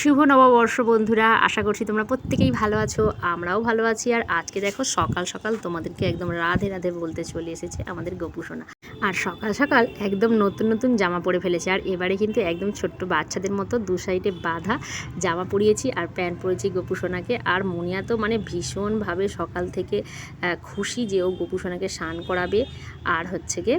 শুভ নববর্ষ বন্ধুরা। আশা করছি তোমরা প্রত্যেকেই ভালো আছো, আমরাও ভালো আছি। আর আজকে দেখো সকাল সকাল তোমাদেরকে একদম রাধে রাধে বলতে চলে এসেছে আমাদের গোপুসোনা আর সকাল সকাল একদম নতুন নতুন জামা পরে ফেলেছে। আর এবারে কিন্তু একদম ছোট্ট বাচ্চাদের মতো দু সাইডে বাঁধা জামা পরিয়েছি আর প্যান্ট পরেছি গোপুসোনাকে আর মুনিয়া তো মানে ভীষণভাবে সকাল থেকে খুশি যে ও গোপুসোনাকে স্নান করাবে। আর হচ্ছে গিয়ে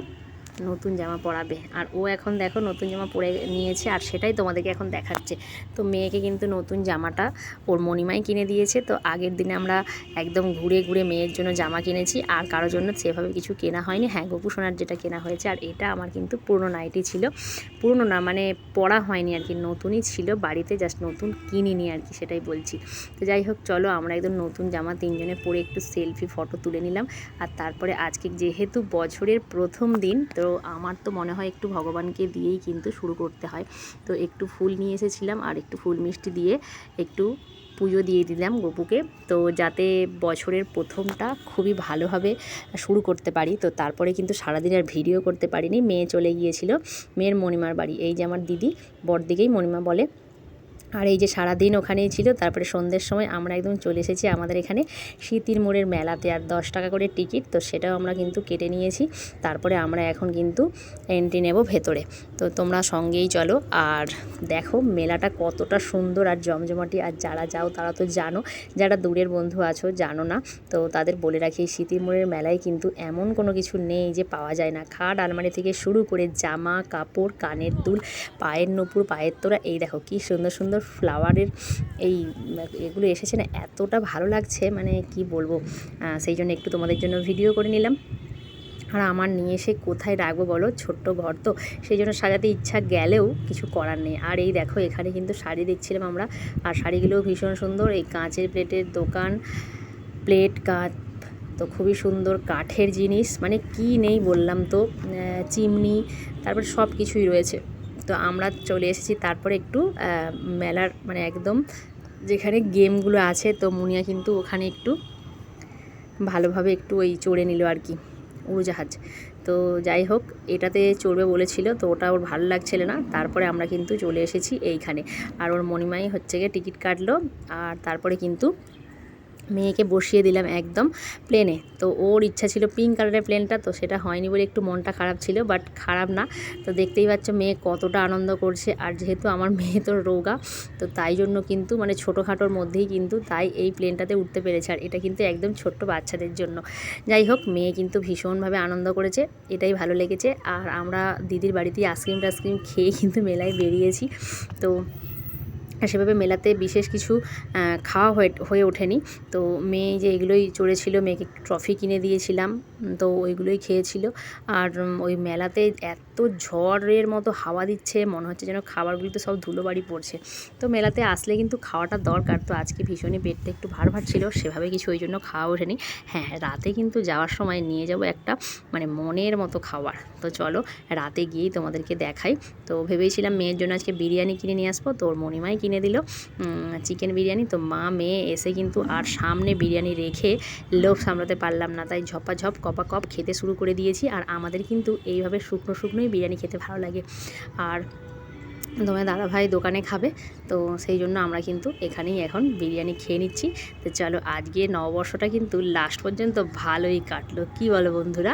নতুন জামা পরাবে। আর ও এখন দেখো নতুন জামা পরে নিয়েছে আর সেটাই তোমাদেরকে এখন দেখাচ্ছে। তো মেয়েকে কিন্তু নতুন জামাটা ওর মণিমাই কিনে দিয়েছে। তো আগের দিনে আমরা একদম ঘুরে ঘুরে মেয়ের জন্য জামা কিনেছি। আর কারোর জন্য সেভাবে কিছু কেনা হয়নি। হ্যাঁ গোপু সোনার যেটা কেনা হয়েছে আর এটা আমার কিন্তু পুরনো নাইটি ছিল। পুরনো না মানে পরা হয়নি আর কি, নতুনই ছিল। বাড়িতে জাস্ট নতুন কিনিনি আর কি, সেটাই বলছি। তো যাই হোক, চলো আমরা একদম নতুন জামা তিনজনে পরে একটু সেলফি ফটো তুলে নিলাম। আর তারপরে আজকে যেহেতু বছরের প্রথম দিন, তো আমার তো মনে হয় একটু ভগবানকে দিয়েই কিন্তু শুরু করতে হয়। তো একটু ফুল নিয়ে এসেছিলাম আর একটু ফুল মিষ্টি দিয়ে একটু পুজো দিয়ে দিলাম গপুকে। তো যাতে বছরের প্রথমটা খুবই ভালোভাবে শুরু করতে পারি। তো তারপরে কিন্তু সারাদিন আর ভিডিও করতে পারিনি। মেয়ে চলে গিয়েছিল, মেয়ের মণিমার বাড়ি। এই যে আমার দিদি বড়দিকেই মণিমা বলে। আর এই যে সারাদিন ওখানেই ছিল, তারপরে সন্ধ্যের সময় আমরা একদম চলে এসেছি আমাদের এখানে শীতির মোড়ের মেলাতে আর দশ টাকা করে টিকিট, তো সেটাও আমরা কিন্তু কেটে নিয়েছি। তারপরে আমরা এখন কিন্তু এন্ট্রি নেব ভেতরে। তো তোমরা সঙ্গেই চলো। আর দেখো মেলাটা কতটা সুন্দর আর জমজমাটি, আর যারা যাও তারা তো জানো, যারা দূরের বন্ধু আছো জানো না। তো তাদের বলে রাখি, এই শীতির মোড়ের মেলায় কিন্তু এমন কোনো কিছু নেই যে পাওয়া যায় না। খাট আলমারি থেকে শুরু করে জামা, কাপড়, কানের দুল, পায়ের নুপুর, পায়ের তোরা এই দেখো কি সুন্দর সুন্দর ফ্লাওয়ারের এই, এগুলো এসেছে না, এতটা ভালো লাগছে মানে কি বলব সেই জন্য একটু তোমাদের জন্য ভিডিও করে নিলাম। আর আমার নিয়ে এসে কোথায় রাখব বলো? ছোট্ট ঘর তো, সেই জন্য সাজাতে ইচ্ছা গেলেও কিছু করার নেই। আর এই দেখো, এখানে কিন্তু শাড়ি দেখছিলাম আমরা, আর শাড়িগুলোও ভীষণ সুন্দর। এই কাঁচের প্লেটের দোকান, প্লেট কাঁচ, তো খুবই সুন্দর কাঠের জিনিস মানে কি নেই বললাম তো চিমনি, তারপর সব কিছুই রয়েছে। তো আমরা চলে এসেছি তারপরে একটু মেলার মানে একদম যেখানে গেমগুলো আছে, তো মুনিয়া কিন্তু ওখানে একটু ভালোভাবে একটু ওই চড়ে নিল আর কি, উড়োজাহাজ। তো যাই হোক, এটাতে চড়বে বলেছিল, তো ওটা ওর ভালো লাগছিল না, তারপরে আমরা কিন্তু চলে এসেছি এইখানে। আর ওর মণিমাই হচ্ছে গিয়ে টিকিট কাটলো, আর তারপরে কিন্তু মেয়েকে বসিয়ে দিলাম একদম প্লেনে তো ওর ইচ্ছা ছিল পিঙ্ক কালারের প্লেনটা তো সেটা হয়নি বলে একটু মনটা খারাপ ছিল বাট খারাপ না। তো দেখতেই পাচ্ছ মেয়ে কতটা আনন্দ করছে, আর যেহেতু আমার মেয়ে তো রোগা, তো তাই জন্য কিন্তু মানে ছোটোখাটোর মধ্যেই কিন্তু তাই এই প্লেনটাতে উঠতে পেরেছে, আর এটা কিন্তু একদম ছোট্ট বাচ্চাদের জন্য। যাই হোক, মেয়ে কিন্তু ভীষণভাবে আনন্দ করেছে, এটাই ভালো লেগেছে। আর আমরা দিদির বাড়িতেই আইসক্রিম টাইসক্রিম খেয়ে কিন্তু মেলায় বেরিয়েছি, তো সেভাবে মেলাতে বিশেষ কিছু খাওয়া হয়ে ওঠেনি। তো মেয়ে যে এগুলোই চড়েছিল, মেয়েকে ট্রফি কিনে দিয়েছিলাম তো ওইগুলোই খেয়েছিল। আর ওই মেলাতে এত ঝড়ের মতো হাওয়া দিচ্ছে, মনে হচ্ছে যেন খাবারগুলোতে সব ধুলোবাড়ি পড়ছে। তো মেলাতে আসলে কিন্তু খাওয়াটা দরকার। তো আজকে ভীষণই পেটটা একটু ভার ভার ছিল, সেভাবে কিছু ওই জন্য খাওয়া ওঠেনি। হ্যাঁ রাতে কিন্তু যাওয়ার সময় নিয়ে যাব একটা মানে মনের মতো খাবার। তো চলো, রাতে গিয়েই তোমাদেরকে দেখাই। তো ভেবেছিলাম মেয়ের জন্য আজকে বিরিয়ানি কিনে নিয়ে আসব, তোর মণিমাই কিনে দিল। চিকেন বিরিয়ানি। তো মা, মেয়ে এসে কিন্তু আর সামনে বিরিয়ানি রেখে লোভ সামলাতে পারলাম না। তাই ঝপাঝপ কপা কপ খেতে শুরু করে দিয়েছি। আর আমাদের কিন্তু এইভাবে শুকনো শুকনোই বিরিয়ানি খেতে ভালো লাগে। আর তোমার দাদাভাই দোকানে খাবে। তো সেই জন্য আমরা কিন্তু এখানেই এখন বিরিয়ানি খেয়ে নিচ্ছি। তো চলো, আজকে নববর্ষটা কিন্তু লাস্ট পর্যন্ত ভালোই কাটলো। কি বলো বন্ধুরা?